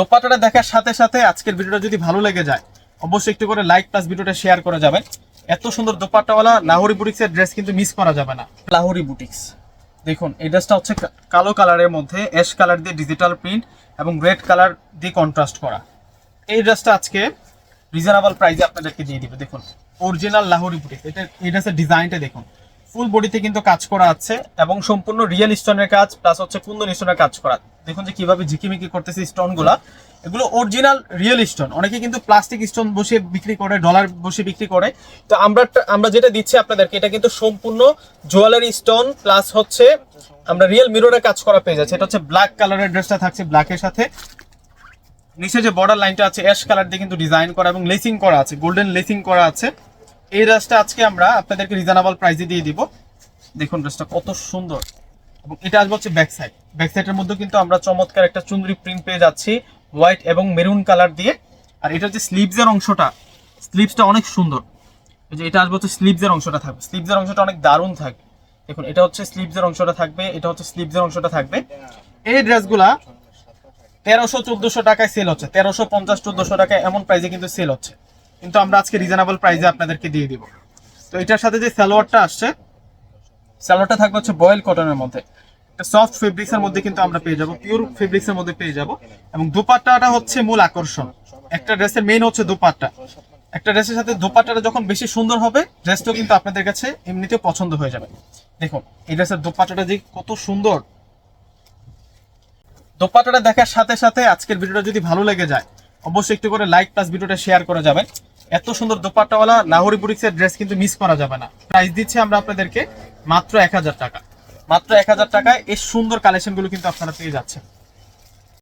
দোপাট্টাটা দেখার সাথে সাথে আজকের ভিডিওটা যদি ভালো লেগে যায়, অবশ্যই একটু করে লাইক প্লাস ভিডিওটা শেয়ার করে যাবেন। এত সুন্দর দোপাট্টাওয়ালা লাহোরি বুটিক্সের ড্রেস কিন্তু মিস করা যাবে না। লাহোরি বুটিক্স দেখুন, এই ড্রেসটা হচ্ছে কালো কালারের মধ্যে অ্যাশ কালার দিয়ে ডিজিটাল প্রিন্ট এবং রেড কালার দিয়ে কন্ট্রাস্ট করা। এই ড্রেসটা আজকে রিজনেবল প্রাইসে আপনাদেরকে দিয়ে দিবে। দেখুন অরিজিনাল লাহোরি বুটিক্স এটা এই ড্রেসের ডিজাইনটা দেখুন। ফুল বডিতে কিন্তু কাজ করা আছে এবং সম্পূর্ণ রিয়েল স্টোনের কাজ প্লাস হচ্ছে কুন্দন স্টোনের কাজ করা। দেখুন যে কীভাবে ঝিকিমিকি করতেছে স্টোনগুলা। এগুলো অরিজিনাল রিয়েল স্টোন অনেকে কিন্তু প্লাস্টিক স্টোন বসে বিক্রি করে ডলার বসে বিক্রি করে। তো আমরা আমরা যেটা দিচ্ছি আপনাদেরকে, এটা কিন্তু সম্পূর্ণ জুয়েলারি স্টোন প্লাস হচ্ছে আমরা রিয়েল মিররের কাজ করা পেয়ে যাচ্ছি। এটা হচ্ছে ব্ল্যাক কালারের ড্রেসটা থাকছে ব্ল্যাকের সাথে। নিচে যে বর্ডার লাইনটা আছে অ্যাশ কালার দিয়ে কিন্তু ডিজাইন করা এবং লেসিং করা আছে গোল্ডেন লেসিং করা আছে। এই ড্রেসটা আজকে আমরা আপনাদেরকে রিজনেবল প্রাইসে দিয়ে দিব। দেখুন ড্রেসটা কত সুন্দর। এবং এটা আসবে হচ্ছে ব্যাক সাইড ব্যাক সাইডের মধ্যে কিন্তু আমরা চমৎকার একটা চুনরি প্রিন্ট পেয়ে যাচ্ছি হোয়াইট এবং মেরুন কালার দিয়ে। আর এটা যে স্লিভসের অংশটা। স্লিভসটা অনেক সুন্দর। যে এটা আসবে হচ্ছে স্লিভসের অংশটা থাকবে। স্লিভসের অংশটা অনেক দারুণ থাকবে দেখুন, এটা হচ্ছে স্লিভসের অংশটা থাকবে, এটা হচ্ছে স্লিভসের অংশটা থাকবে। এই ড্রেসগুলা তেরোশো চোদ্দশো টাকায় সেল হচ্ছে। তেরোশো পঞ্চাশ চোদ্দশো টাকায় এমন প্রাইসে কিন্তু সেল হচ্ছে। কিন্তু আমরা আজকে রিজনেবল প্রাইসে আপনাদেরকে দিয়ে দিব। তো এটার সাথে যে সালোয়ারটা আসছে, সালোয়ারটা থাকবে হচ্ছে বয়েল কটনের মধ্যে। একটা সফট ফেব্রিক্স এর মধ্যে কিন্তু আমরা পেয়ে যাব পিওর ফেব্রিক্স এর মধ্যে পেয়ে যাব। এবং দুপাট্টাটা হচ্ছে মূল আকর্ষণ। একটা ড্রেসের মেইন হচ্ছে দুপাট্টা। একটা ড্রেসের সাথে দুপাট্টাটা যখন বেশি সুন্দর হবে ড্রেসটাও কিন্তু আপনাদের কাছে এমনিতেও পছন্দ হয়ে যাবে। দেখুন, এই ড্রেসের দুপাট্টাটা যে কত সুন্দর। দোপাট্টাটা দেখার সাথে সাথে আজকের ভিডিওটা যদি ভালো লেগে যায়, অবশ্যই একটু করে লাইক প্লাস ভিডিওটা শেয়ার করে যাবেন। এত সুন্দর দোপাট্টাওয়ালা লাহোরি বুটিক্সের ড্রেস কিন্তু মিস করা যাবে না। প্রাইস দিচ্ছি আমরা আপনাদেরকে মাত্র এক হাজার টাকা। মাত্র এক হাজার টাকায় এই সুন্দর কালেকশনগুলো কিন্তু আপনারা পেয়ে যাচ্ছেন।